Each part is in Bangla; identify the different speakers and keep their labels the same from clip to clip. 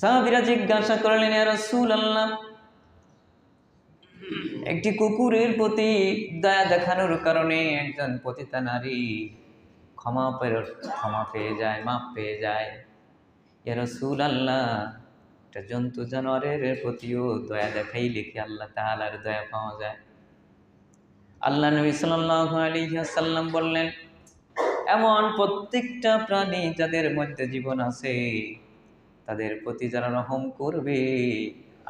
Speaker 1: সাহাবিরা জিজ্ঞাসা করলেন রসুল আল্লাহ একটি কুকুরের প্রতি দয়া দেখানোর কারণে একজন পতিতা নারী ক্ষমা ক্ষমা পেয়ে যায় মাপ পেয়ে যায়। রসুল আল্লাহ একটা জন্তু জানোয়ারের প্রতিও দয়া দেখাই লিখে আল্লাহ তালার দয়া পাওয়া যায়। আল্লাহ নবী সাল্লাম বললেন, এমন প্রত্যেকটা প্রাণী যাদের মধ্যে জীবন আছে তাদের প্রতি যারা রহম করবে।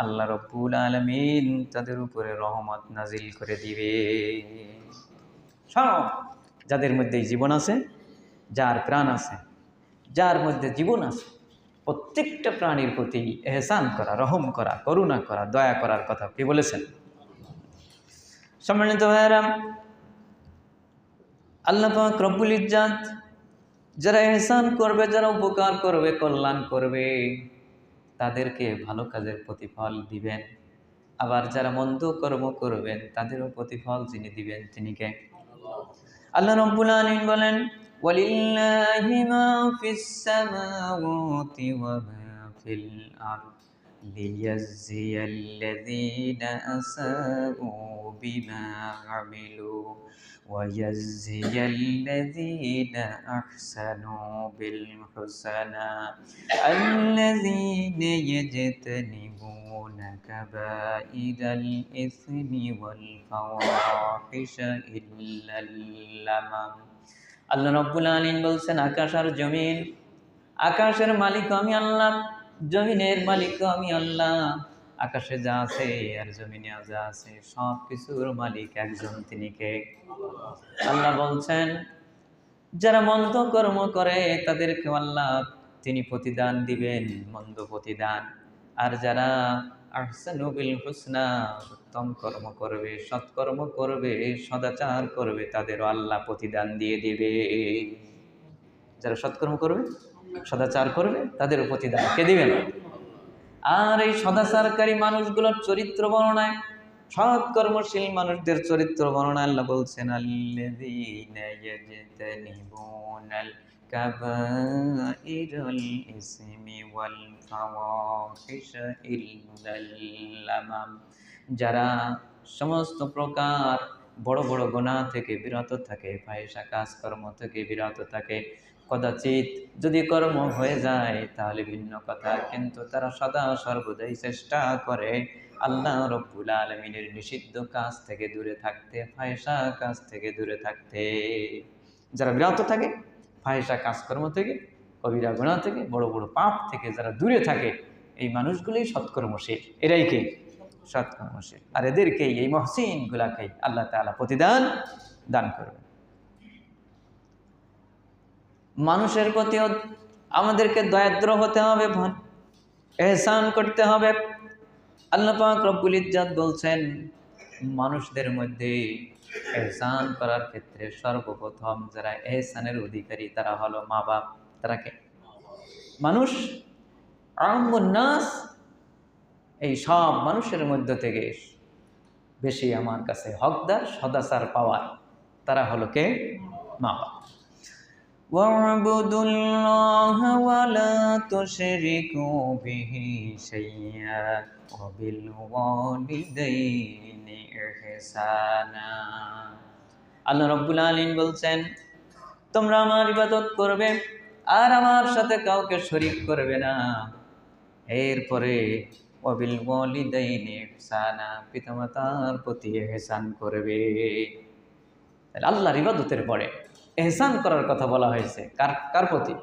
Speaker 1: আল্লাহ রব্বুল আলমিন তাদের উপরে রহমত নাজিল করে দিবে। সব যাদের মধ্যে জীবন আছে, যার প্রাণ আছে, যার মধ্যে জীবন আছে, প্রত্যেকটা প্রাণীর প্রতি এহসান করা, রহম করা, করুণা করা, দয়া করার কথা কি বলেছেন? সম্মানিত ভাইয়ারাম আল্লাহ রব্বুল ইজ্জাত যারা এহসান করবে, যারা উপকার করবে, কল্যাণ করবে, তাদেরকে ভালো কাজের প্রতিফল দিবেন। আবার যারা মন্দ কর্ম করবেন, তাদেরও প্রতিফল যিনি দিবেন, তিনি কে? আল্লাহ রব্বুল আলামিন বলেন, ওয়ালিল্লাহি মা ফিস সামাওয়াতি ওয়া মা ফিল আরদ। ليجزي الذين أساءوا بما عملوا ويجزي الذين أحسنوا بالحسنى الذين يجتنبون كبائر الإثم والفواحش إلا اللمم আল্লাহ রব্বুল আলীন বলছেন আকাশ আর জমিন আকাশের মালিক আমি আল্লাহ জমিনের মালিক আমি আল্লাহ। আকাশে যা আছে, আর জমিনে যা আছে সব কিছুর মালিক একজন তিনি কে? আল্লাহ বলছেন, যারা মন্দ কর্ম করে তাদেরকে আল্লাহ তিনি প্রতিদান দিবেন, মন্দ প্রতিদান। আর যারা আহসানুবিল হুসনা, উত্তম কর্ম করবে, সৎকর্ম করবে, সদাচার করবে, তাদেরও আল্লাহ প্রতিদান দিয়ে দিবে। যারা সৎকর্ম করবে সদাচার করবে তাদেরও প্রতিদান। কে দিবেন আর এই সদাচারকারী মানুষগুলোর চরিত্র বর্ণনায়, সৎ কর্মশীল মানুষদের চরিত্র বর্ণনা বলছেন যারা সমস্ত প্রকার বড় বড় গোনা থেকে বিরত থাকে, ফাহিশা, কাজকর্ম থেকে বিরত থাকে কদাচিৎ যদি কর্ম হয়ে যায়, তাহলে ভিন্ন কথা। কিন্তু তারা সদা সর্বদাই চেষ্টা করে আল্লাহ রব্বুল আলমিনের নিষিদ্ধ কাজ থেকে দূরে থাকতে ফায়সা কাজ থেকে দূরে থাকতে। যারা বিরত থাকে ফায়সা কাজকর্ম থেকে, কবিরা গুণা থেকে, বড় বড় পাপ থেকে যারা দূরে থাকে, এই মানুষগুলোই সৎকর্মশীল। এরাই কে? সৎকর্মশীল। আর এদেরকেই, এই মহসিনগুলাকেই আল্লাহ তালা প্রতিদান দান করবে মানুষের প্রতিও আমাদেরকে দয়াদ্র হতে হবে এহসান করতে হবে। আল্লাহ পাক রব্বুল ইজ্জাত বলছেন, মানুষদের মধ্যে এহসান করার ক্ষেত্রে সর্বপ্রথম যারা এহসানের অধিকারী, তারা হলো মা বাপ। তারা কে? মানুষ। নাস এই সব মানুষের মধ্য থেকে বেশি আমার কাছে হকদার, সদাচার পাওয়ার। তারা হলো কে? মা বাপ। واعبدوا الله ولا تشركوا به شيئا وبالوالدين إحسانا আল্লাহ রব্বুল আলীন বলছেন তোমরা আমার ইবাদত করবে আর আমার সাথে কাউকে শরিক করবে না এরপরে অবিল ওয়ালিদাইন ইহসানা পিতামাতার প্রতি এহসান করবে আল্লাহর ইবাদতের পরে এহসান করার কথা বলা হয়েছে। কার কার প্রতি?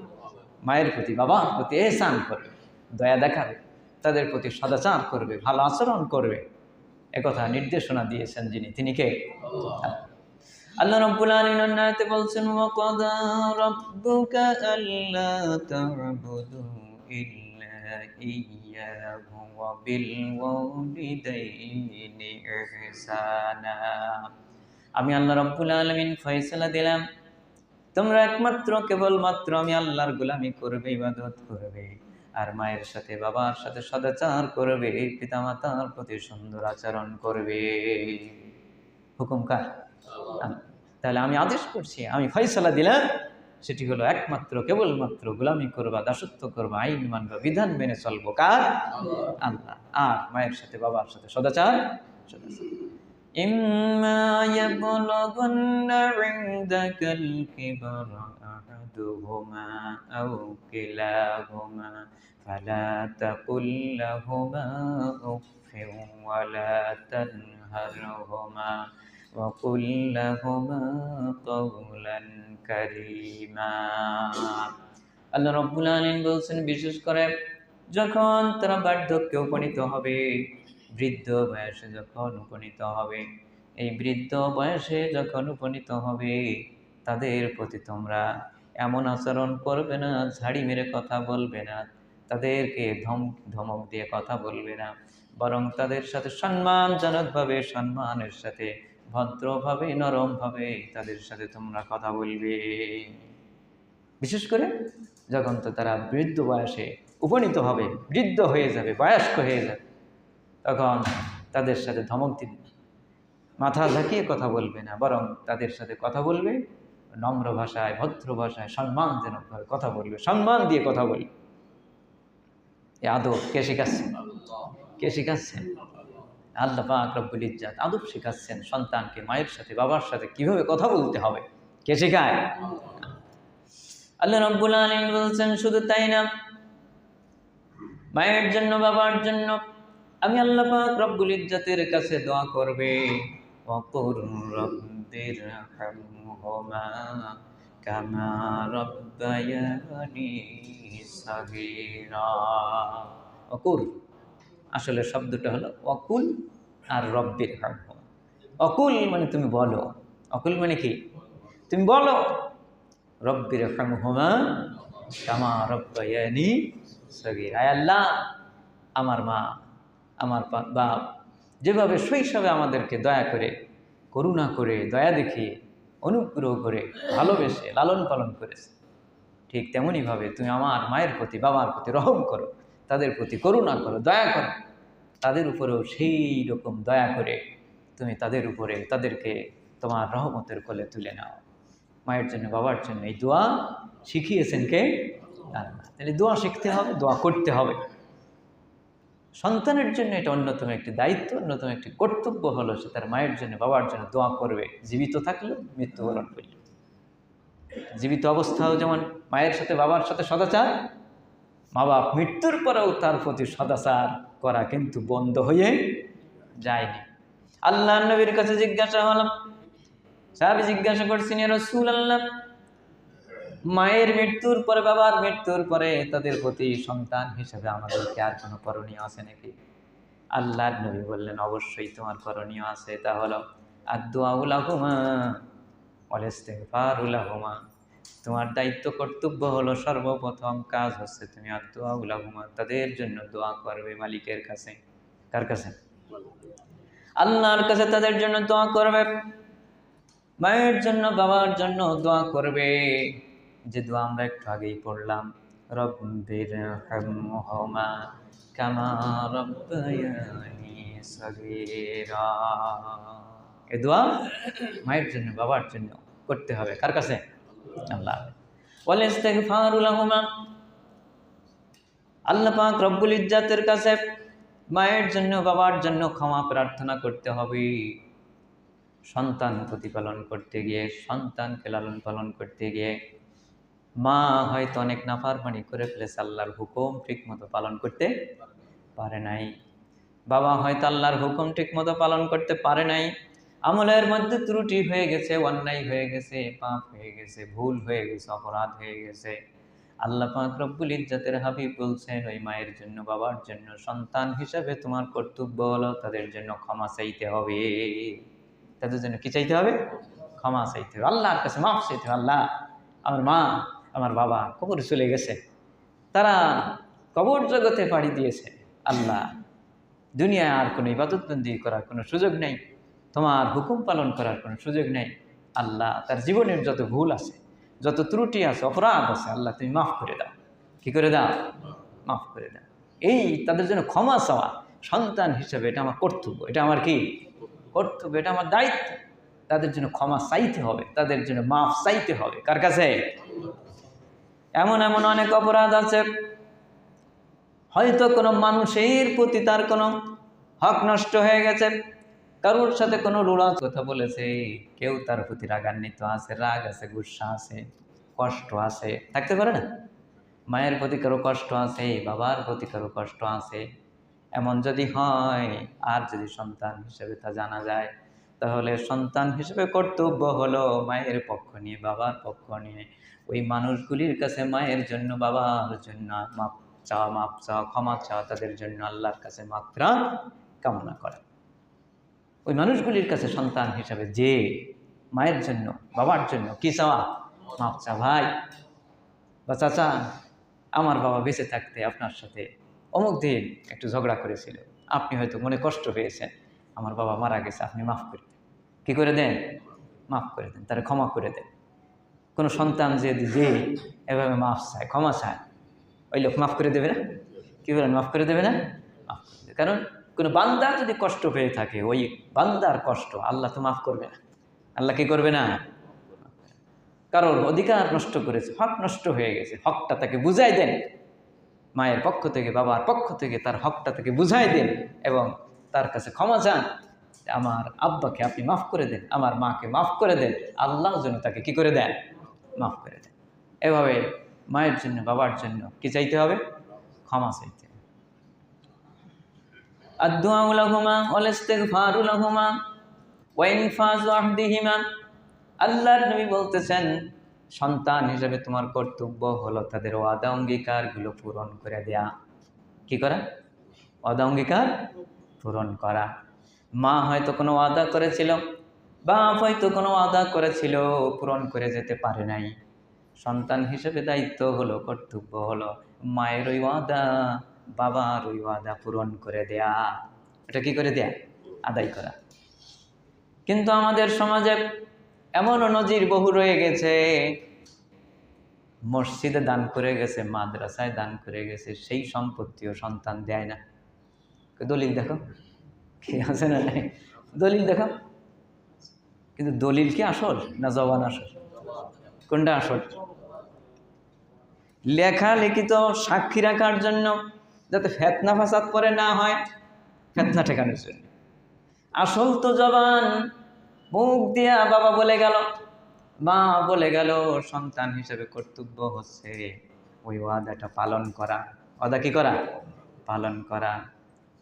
Speaker 1: মায়ের প্রতি, বাবার প্রতি এহসান করবে, দয়া দেখাবে, তাদের প্রতি সদাচার করবে, ভালো আচরণ করবে। একথা নির্দেশনা দিয়েছেন যিনি, তিনি কে? আল্লাহ রাব্বুল বলছেন আমি আল্লাহ রাব্বুল আলামিন ফয়সালা দিলাম। তোমরা একমাত্র কেবলমাত্র আমি আল্লাহর গোলামি করবে ইবাদত করবে। আর মায়ের সাথে বাবার সাথে সদাচার করবে পিতামাতার প্রতি সুন্দর আচরণ করবে। হুকুম কার? তাহলে আমি আদেশ করছি আমি ফয়সলা দিলাম সেটি হলো একমাত্র কেবলমাত্র গোলামি করবা দাসত্ব করবা আইন মানবা বিধান মেনে চলবো কার? আল্লাহ। আর মায়ের সাথে বাবার সাথে সদাচার সদাচার। إما يبلغن عندك الكبر أحدهما أو كلاهما فلا تقل لهما أف ولا تنهرهما وقل لهما قولا كريما আল্লাহ রব্বুল আলীন বলছেন বিশেষ করে যখন তারা বার্ধক্যে উপনীত হবে বৃদ্ধ বয়সে যখন উপনীত হবে, এই বৃদ্ধ বয়সে যখন উপনীত হবে, তাদের প্রতি তোমরা এমন আচরণ করবে না, ঝাড়ি মেরে কথা বলবে না, তাদেরকে ধম, ধমক দিয়ে কথা বলবে না, বরং তাদের সাথে সম্মানজনকভাবে, সম্মানের সাথে, ভদ্রভাবে, নরমভাবে তাদের সাথে তোমরা কথা বলবে। বিশেষ করে যখন তো তারা বৃদ্ধ বয়সে উপনীত হবে, বৃদ্ধ হয়ে যাবে, বয়স্ক হয়ে যাবে তখন তাদের সাথে ধমক দিবে। মাথা ঝাঁকিয়ে কথা বলবে না, বরং তাদের সাথে কথা বলবে, নম্র ভাষায়, ভদ্র ভাষায়, সম্মানজনকভাবে কথা বলবে, সম্মান দিয়ে কথা বলবে। এ আদব কে শেখাচ্ছেন? কে শেখাচ্ছেন? আল্লাহ পাক রব্বুল আদব শেখাচ্ছেন সন্তানকে, মায়ের সাথে, বাবার সাথে কীভাবে কথা বলতে হবে? কে শেখায়? আল্লাহ রব্বুল আলামিন বলছেন, শুধু তাই না, মায়ের জন্য, বাবার জন্য আমি আল্লাহ পাক রব্বুল ইজ্জাতের কাছে দোয়া করবে। অকুর রব্বির হামহুমা কামা রব্বায়ানি সাগীরা। অকুর আসলে শব্দটা হলো অকুল আর রব্বির অকুল মানে তুমি বলো। অকুল মানে কি? তুমি বলো রব্বির হামহুমা কামা রব্বায়ানি সগীর। আল্লাহ, আমার মা আমার বাপ, যেভাবে শৈশবে আমাদেরকে দয়া করে, করুণা করে, দয়া দেখিয়ে, অনুগ্রহ করে, ভালোবেসে, লালন পালন করেছে। ঠিক তেমনইভাবে তুমি আমার মায়ের প্রতি, বাবার প্রতি রহম করো, তাদের প্রতি করুণা করো, দয়া করো। তাদের উপরেও সেই রকম দয়া করে তুমি তাদের উপরে, তাদেরকে তোমার রহমতের কোলে তুলে নাও। মায়ের জন্য, বাবার জন্য এই দোয়া শিখিয়েছেন কে? তাহলে দোয়া শিখতে হবে, দোয়া করতে হবে। সন্তানের জন্য এটা অন্যতম একটি দায়িত্ব, অন্যতম একটি কর্তব্য হলো সে তার মায়ের জন্য, বাবার জন্য দোয়া করবে, জীবিত থাকলেও মৃত্যুবরণ করলে। জীবিত অবস্থাও যেমন মায়ের সাথে, বাবার সাথে সদাচার মা বাপ মৃত্যুর পরেও তার প্রতি সদাচার করা কিন্তু বন্ধ হয়ে যায়নি। আল্লাহ নবীর কাছে জিজ্ঞাসা হলাম, সাহাবি জিজ্ঞাসা করছেন রসুল আল্লাহ মায়ের মৃত্যুর পরে, বাবার মৃত্যুর পরে তাদের প্রতি সন্তান হিসেবে আমাদেরকে আর কোনো করণীয় আছে নাকি? আল্লাহর নবী বললেন, অবশ্যই তোমার করণীয় আছে। তা হলো অলেস্তেফারুলাহুমা তোমার দায়িত্ব, কর্তব্য হলো সর্বপ্রথম কাজ হচ্ছে তুমি আদুয়াউলাহুমা তাদের জন্য দোয়া করবে মালিকের কাছে। কার কাছে? আল্লাহর কাছে তাদের জন্য দোয়া করবে, মায়ের জন্য, বাবার জন্য দোয়া করবে। যে দোয়া আমরা একটু আগেই পড়লাম, রব্বির হামহুমা কামা রব্বায়ানি সগীরা। এ দোয়া মায়ের জন্য, বাবার জন্য করতে হবে। কার কাছে? আল্লাহ। ওয়াল ইস্তিগফারু লাহুমা। আল্লাহ পাক রব্বুল ইজ্জাতের কাছে মায়ের জন্য, বাবার জন্য ক্ষমা প্রার্থনা করতে হবে। সন্তান প্রতিপালন করতে গিয়ে, সন্তানকে লালন পালন করতে গিয়ে মা হয়তো অনেক নাফারমানি করে ফেলেছে আল্লাহর হুকুম ঠিক মতো পালন করতে পারে নাই। বাবা হয়তো আল্লাহর হুকুম ঠিক মতো পালন করতে পারে নাই। আমলের মধ্যে ত্রুটি হয়ে গেছে, অন্যায় হয়ে গেছে, পাপ হয়ে গেছে, ভুল হয়ে গেছে, অপরাধ হয়ে গেছে। আল্লাহ পাক ইজ্জাতের হাবিব বলছেন, ওই মায়ের জন্য, বাবার জন্য, সন্তান হিসাবে তোমার কর্তব্য হলো তাদের জন্য ক্ষমা চাইতে হবে। তাদের জন্য কি চাইতে হবে? ক্ষমা চাইতে হবে। আল্লাহর কাছে মাফ চাইতে হবে, আল্লাহ। আমার মা আমার বাবা কবরে চলে গেছে। তারা কবর জগতে পাড়ি দিয়েছে। আল্লাহ দুনিয়ায় আর কোনো ইবাদতবন্দি করার কোনো সুযোগ নেই। তোমার হুকুম পালন করার কোনো সুযোগ নেই। আল্লাহ, তার জীবনের যত ভুল আছে, যত ত্রুটি আছে, অপরাধ আছে, আল্লাহ তুমি মাফ করে দাও। কি করে দাও? মাফ করে দাও। এই তাদের জন্য ক্ষমা চাওয়া সন্তান হিসেবে এটা আমার কর্তব্য। এটা আমার কি? কর্তব্য, এটা আমার দায়িত্ব। তাদের জন্য ক্ষমা চাইতে হবে, তাদের জন্য মাফ চাইতে হবে। কার কাছে? এমন এমন অনেক অপরাধ আছে। হয়তো কোনো মানুষের প্রতি তার কোনো হক নষ্ট হয়ে গেছে। কারোর সাথে কোনো রুড়া কথা বলেছে, কেউ তার প্রতি রাগান্বিত আছে, রাগ আছে, গুসা আছে, কষ্ট আছে। থাকতে পারে না? মায়ের প্রতি কারও কষ্ট আছে, বাবার প্রতি কারও কষ্ট আছে। এমন যদি হয়, আর যদি সন্তান হিসেবে তা জানা যায় তাহলে সন্তান হিসেবে কর্তব্য হলো মায়ের পক্ষ নিয়ে, বাবার পক্ষ নিয়ে। ওই মানুষগুলির কাছে মায়ের জন্য, বাবার জন্য মাপ চাওয়া মাপ চাওয়া, ক্ষমা চাওয়া, তাদের জন্য আল্লাহর কাছে মাত্রা কামনা করা। ওই মানুষগুলির কাছে সন্তান হিসাবে যে মায়ের জন্য, বাবার জন্য কি চাওয়া? মাপ চা ভাই। বা চাচা, আমার বাবা বেঁচে থাকতে আপনার সাথে অমুক দিন একটু ঝগড়া করেছিল। আপনি হয়তো মনে কষ্ট পেয়েছেন। আমার বাবা মারা গেছে, আপনি মাফ করে কী করে দেন? মাফ করে দেন, তারা ক্ষমা করে দেন। কোনো সন্তান যদি যে এভাবে মাফ চায়, ক্ষমা চায়, ওই লোক মাফ করে দেবে না? কী বলেন, মাফ করে দেবে না? মাফ কারণ কোনো বান্দা যদি কষ্ট পেয়ে থাকে, ওই বান্দার কষ্ট আল্লাহ তো মাফ করবে না। আল্লাহ কি করবে না? কারোর অধিকার নষ্ট করেছে, হক নষ্ট হয়ে গেছে, হকটা তাকে বুঝাই দেন। মায়ের পক্ষ থেকে, বাবার পক্ষ থেকে তার হকটা তাকে বুঝাই দেন এবং তার কাছে ক্ষমা চান। যে আমার আব্বাকে আপনি মাফ করে দেন, আমার মাকে মাফ করে দেন, আল্লাহ যেন তাকে কী করে দেন? মাফ করে দেন। এভাবে মায়ের জন্য, বাবার জন্য কি চাইতে হবে? ক্ষমা চাইতে আদুয়া আল্লাহর নবী বলতেছেন, সন্তান হিসেবে তোমার কর্তব্য হলো তাদের ওয়াদা অঙ্গীকারগুলো পূরণ করে দেয়া। কি করা? ওয়াদা অঙ্গীকার পূরণ করা। মা হয়তো কোনো ওয়াদা করেছিল, বাপ হয়তো কোনো ওয়াদা করেছিল পূরণ করে যেতে পারে নাই। সন্তান হিসেবে দায়িত্ব হলো, কর্তব্য হলো মায়ের ওই ওয়াদা, বাবার ওই ওয়াদা পূরণ করে দেয়া। এটা কি করে দেয়া? আদায় করা। কিন্তু আমাদের সমাজে এমনও নজির বহু রয়ে গেছে। মসজিদে দান করে গেছে, মাদ্রাসায় দান করে গেছে, সেই সম্পত্তিও সন্তান দেয় না। দলিল দেখো। কি আছে না নাই? দলিল দেখো কিন্তু দলিল কি আসল না জবান আসল? কোনটা আসল? লেখা লিখিত সাক্ষী রাখার জন্য যাতে ফেতনা ফাসাদ করে না হয়, ফেতনা ঠেকানোর জন্য। আসল তো জবান, মুখ দিয়া বাবা বলে গেল। মা বলে গেল, সন্তান হিসেবে কর্তব্য হচ্ছে ওই ওয়াদাটা পালন করা। ওয়াদা কি করা? পালন করা।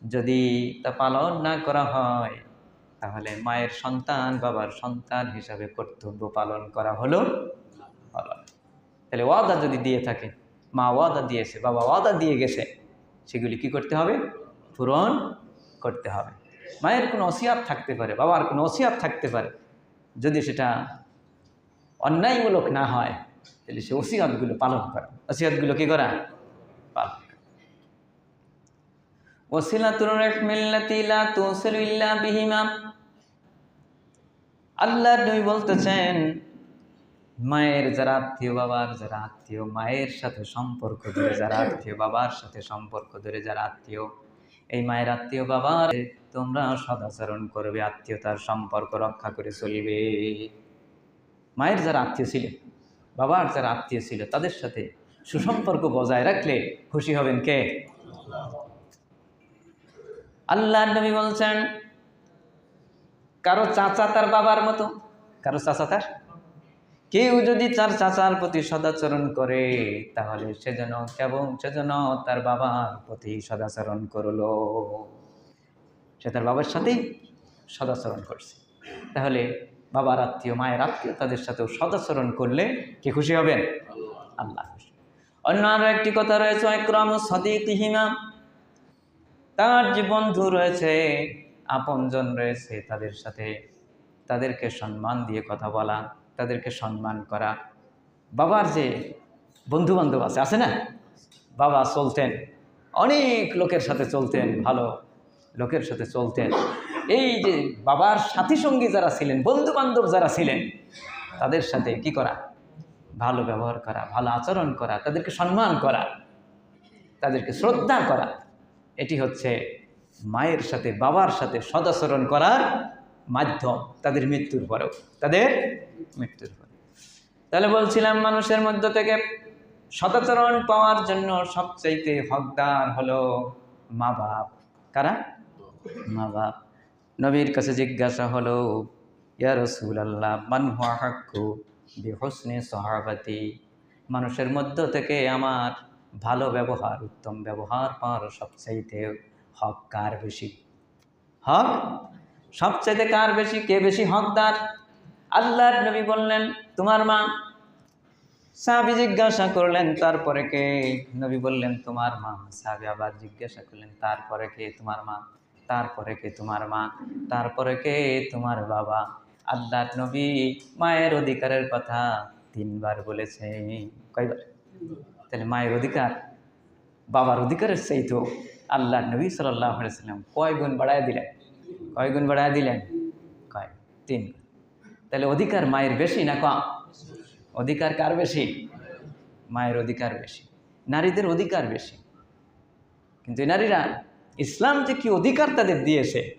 Speaker 1: যদি তা পালন না করা হয়, তাহলে মায়ের সন্তান বাবার সন্তান হিসাবে কর্তব্য পালন করা হলো তাহলে ওয়াদা যদি দিয়ে থাকে, মা ওয়াদা দিয়েছে, বাবা ওয়াদা দিয়ে গেছে, সেগুলি কি করতে হবে? পূরণ করতে হবে। মায়ের কোনো অসিয়াত থাকতে পারে, বাবার কোনো অসিয়াত থাকতে পারে। যদি সেটা অন্যায়মূলক না হয়, তাহলে সে ওসিয়াতগুলো পালন করা। ওসিয়াতগুলো কি করা? পালন ওসিলাতুর রেহমিল্লাতি লা তুসিলু বলতেছেন, মায়ের যারা আত্মীয় বাবার যারা আত্মীয়, মায়ের সাথে সম্পর্ক ধরে যারা আত্মীয়, বাবার সাথে সম্পর্ক ধরে যারা আত্মীয়, এই মায়ের আত্মীয় বাবার তোমরা সদাচরণ করবে, আত্মীয়তার সম্পর্ক রক্ষা করে চলবে। মায়ের যারা আত্মীয় ছিল, বাবার যারা আত্মীয় ছিল, তাদের সাথে সুসম্পর্ক বজায় রাখলে খুশি হবেন কে? আল্লাহ নবী বলছেন, কারও চাচা তার বাবার মতো। কারও চাচা তার? কেউ যদি তার চাচার প্রতি সদাচরণ করে, তাহলে সে সেজন্য কেবল সেজন্য তার বাবার প্রতি সদাচরণ করল। সে তার বাবার সাথেই সদাচরণ করছে। তাহলে বাবার আত্মীয়, মায়ের আত্মীয় তাদের সাথেও সদাচরণ করলে কে খুশি হবেন? আল্লাহ খুশি। অন্য আরও একটি কথা রয়েছে একরম সদিহিমা তার যে বন্ধু রয়েছে, আপনজন রয়েছে তাদের সাথে। তাদেরকে সম্মান দিয়ে কথা বলা, তাদেরকে সম্মান করা। বাবার যে বন্ধু বান্ধব আছে আছে না? বাবা চলতেন, অনেক লোকের সাথে চলতেন, ভালো লোকের সাথে চলতেন। এই যে বাবার সাথী সঙ্গী যারা ছিলেন বন্ধু বান্ধব যারা ছিলেন, তাদের সাথে কি করা? ভালো ব্যবহার করা, ভালো আচরণ করা, তাদেরকে সম্মান করা, তাদেরকে শ্রদ্ধা করা। এটি হচ্ছে মায়ের সাথে বাবার সাথে সদাচরণ করার মাধ্যম, তাদের মৃত্যুর পরেও, তাদের মৃত্যুর পরে তাহলে বলছিলাম মানুষের মধ্য থেকে সদাচরণ পাওয়ার জন্য সবচাইতে হকদার হলো মা বাপ। কারা? মা বাপ। নবীর কাছে জিজ্ঞাসা হলো, ইয়া রসুল আল্লাহ মান হুয়া হাক্কু বিহসনে সহাবাতি? মানুষের মধ্য থেকে আমার ভালো ব্যবহার, উত্তম ব্যবহার পাওয়ার সবচাইতে হক কার বেশি? হক? সবচাইতে কার বেশি? কে বেশি হকদার? আল্লাহর নবী বললেন, তোমার মা। সাহাবি জিজ্ঞাসা করলেন, তারপরে কে? নবী বললেন, তোমার মা। সাহাবি আবার জিজ্ঞাসা করলেন, তারপরে কে তোমার মা? তারপরে কে তোমার মা? তারপরে কে তোমার বাবা? আল্লাহর নবী মায়ের অধিকারের কথা তিনবার বলেছে কয়বার? তাহলে মায়ের অধিকার, বাবার অধিকারের সেই তো আল্লাহ নবী সাল্লাহ সাল্লাম কয় গুণ বাড়ায় দিলেন। কয় গুণ বাড়ায় দিলেন? কয়? তিন তাহলে অধিকার মায়ের বেশি না কম? অধিকার কার বেশি? মায়ের অধিকার বেশি। নারীদের অধিকার বেশি। কিন্তু নারীরা ইসলাম যে কি অধিকার তাদের দিয়েছে,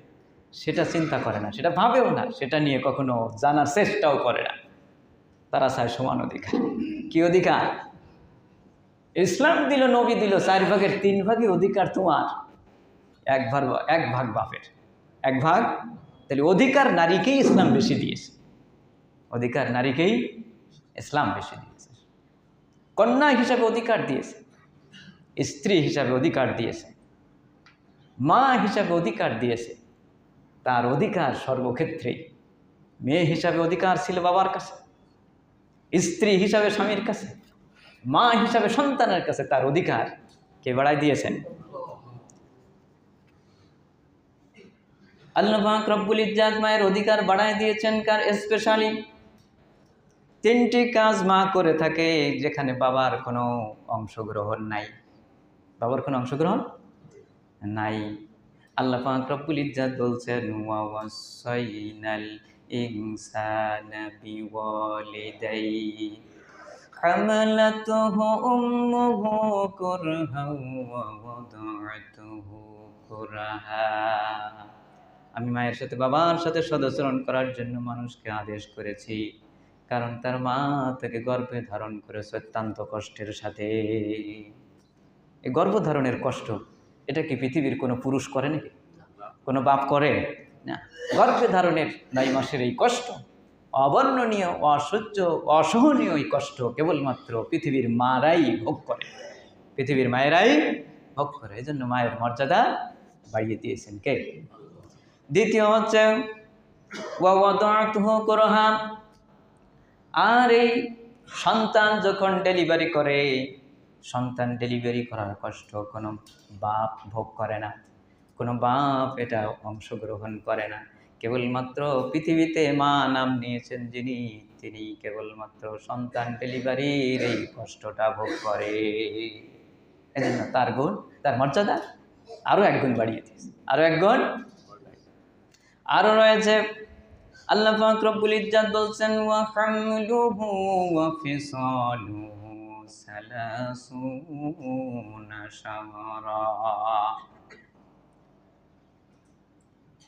Speaker 1: সেটা চিন্তা করে না, সেটা ভাবেও না, সেটা নিয়ে কখনো জানার চেষ্টাও করে না। তারা চায় সমান অধিকার। কি অধিকার? ইসলাম দিল, নবী দিল, চার ভাগের তিন ভাগের অধিকার তোমার। এক ভাগ এক ভাগ বাপের। এক ভাগ, তাহলে অধিকার নারীকেই ইসলাম বেশি দিয়েছে। অধিকার নারীকেই ইসলাম বেশি দিয়েছে। কন্যা হিসাবে অধিকার দিয়েছে, স্ত্রী হিসাবে অধিকার দিয়েছে, মা হিসাবে অধিকার দিয়েছে, তার অধিকার সর্বক্ষেত্রেই। মেয়ে হিসাবে অধিকার ছিল বাবার কাছে, স্ত্রী হিসাবে স্বামীর কাছে। মা হিসাবে সন্তানের কাছে তার অধিকার কে বাড়াই দিয়েছেন? আল্লাহাক রব্বুল ইজ্জাত মায়ের অধিকার বাড়ায় দিয়েছেন কার? স্পেশালি তিনটি কাজ মা করে থাকে যেখানে বাবার কোনো অংশগ্রহণ নাই। বাবার কোনো অংশগ্রহণ নাই। আল্লাহ রব্বুল ইজ্জাত বলছেন, ওয়া ওয়াসাইনাল ইনসানা বিওয়ালিদাইহি حملته أمه كرها ووضعته كرها আমি মায়ের সাথে বাবার সাথে সদাচরণ করার জন্য মানুষকে আদেশ করেছি কারণ তার মা তাকে গর্ভে ধারণ করেছে অত্যন্ত কষ্টের সাথে এই গর্ভধারণের কষ্ট এটা কি পৃথিবীর কোনো পুরুষ করে নাকি কোনো বাপ করে না গর্ভে ধারণের নয় মাসের এই কষ্ট অবর্ণনীয়, অসহ্য, অসহনীয় কষ্ট কেবলমাত্র পৃথিবীর মারাই ভোগ করে। পৃথিবীর মায়েরাই ভোগ করে, এই জন্য মায়ের মর্যাদা বাড়িয়ে দিয়েছেন কে? দ্বিতীয় হচ্ছে আর এই সন্তান যখন ডেলিভারি করে, সন্তান ডেলিভারি করার কষ্ট কোনো বাপ ভোগ করে না। কোনো বাপ এটা অংশগ্রহণ করে না। কেবলমাত্র পৃথিবীতে মা নাম নিয়েছেন যিনি, তিনি কেবলমাত্র সন্তান ডেলিভারির এই কষ্টটা ভোগ করে। এজন্য তার গুণ, তার মর্যাদা আরও এক গুণ বাড়িয়ে দিয়েছে। আরও এক গুণ আরও রয়েছে, আল্লাহ পাক রব্বুল ইজ্জাত বলছেন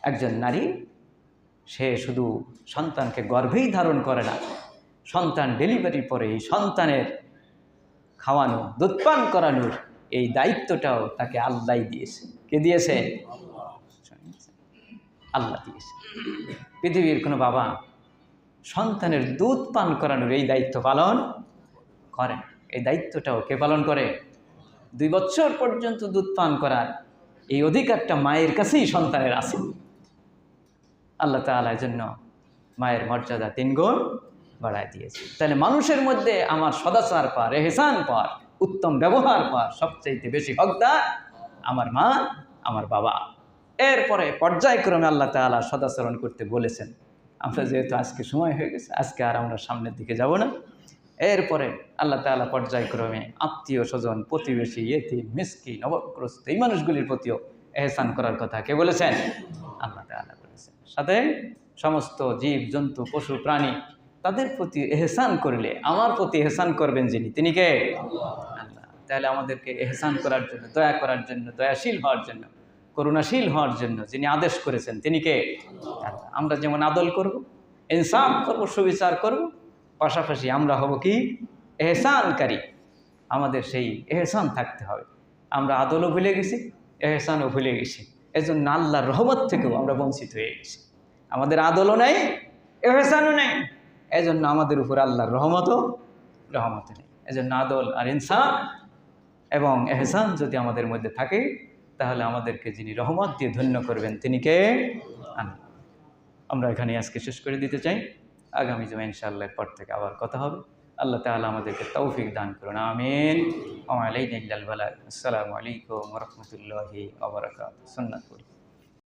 Speaker 1: একজন নারী সে শুধু সন্তানকে গর্ভেই ধারণ করে না, সন্তান ডেলিভারির পরে এই সন্তানের খাওয়ানো দুধপান করানোর এই দায়িত্বটাও তাকে আল্লাহ দিয়েছে। কে দিয়েছে? আল্লাহ দিয়েছে। পৃথিবীর কোনো বাবা সন্তানের দুধ পান করানোর এই দায়িত্ব পালন করে এই দায়িত্বটাও কে পালন করে? দুই বছর পর্যন্ত দুধ পান করার এই অধিকারটা মায়ের কাছেই সন্তানের আছে। আল্লাহ তালার জন্য মায়ের মর্যাদা তিন গুণ বাড়ায় দিয়েছে। তাহলে মানুষের মধ্যে আমার সদাচার পার এহসান পার উত্তম ব্যবহার পার সবচাইতে বেশি হকদার আমার মা, আমার বাবা। এরপরে পর্যায়ক্রমে আল্লাহ তালা সদাচরণ করতে বলেছেন, আমরা যেহেতু আজকে সময় হয়ে গেছে, আজকে আর আমরা সামনের দিকে যাব না। এরপরে আল্লাহ তালা পর্যায়ক্রমে আত্মীয় স্বজন, প্রতিবেশী এতি মিসকি নবগ্রস্ত এই মানুষগুলির প্রতিও এহসান করার কথা কে বলেছেন? আল্লাহ তালা সাথে সমস্ত জীব, জন্তু, পশু, প্রাণী তাদের প্রতি এহসান করলে, আমার প্রতি এহসান করবেন যিনি। তিনি কে? তাহলে আমাদেরকে এহসান করার জন্য, দয়া করার জন্য, দয়াশীল হওয়ার জন্য, করুণাশীল হওয়ার জন্য যিনি আদেশ করেছেন, তিনি কে? আমরা যেমন আদল করব, ইনসাফ করব, সুবিচার করব, পাশাপাশি আমরা হব কি? এহসানকারী। আমাদের সেই এহসান থাকতে হবে। আমরা আদলও ভুলে গেছি, এহসানও ভুলে গেছি। এজন্য আল্লাহর রহমত থেকেও আমরা বঞ্চিত হয়ে গেছি। আমাদের আদলও নেই, এহসানও নেই। এজন্য আমাদের উপর আল্লাহর রহমতও, রহমত নেই। এজন্য আদল আর ইনসান এবং এহসান যদি আমাদের মধ্যে থাকে, তাহলে আমাদেরকে যিনি রহমত দিয়ে ধন্য করবেন, তিনি কে? আমরা এখানে আজকে শেষ করে দিতে চাই। আগামী জমা ইনশাআল্লাহ পর থেকে আবার কথা হবে। আল্লাহ তাআলা আমাদেরকে তৌফিক দান করুন আমিন ওয়ালাইকুম আসসালামু আলাইকুম রহমতুল্লাহি আবরাকাত সুন্নাত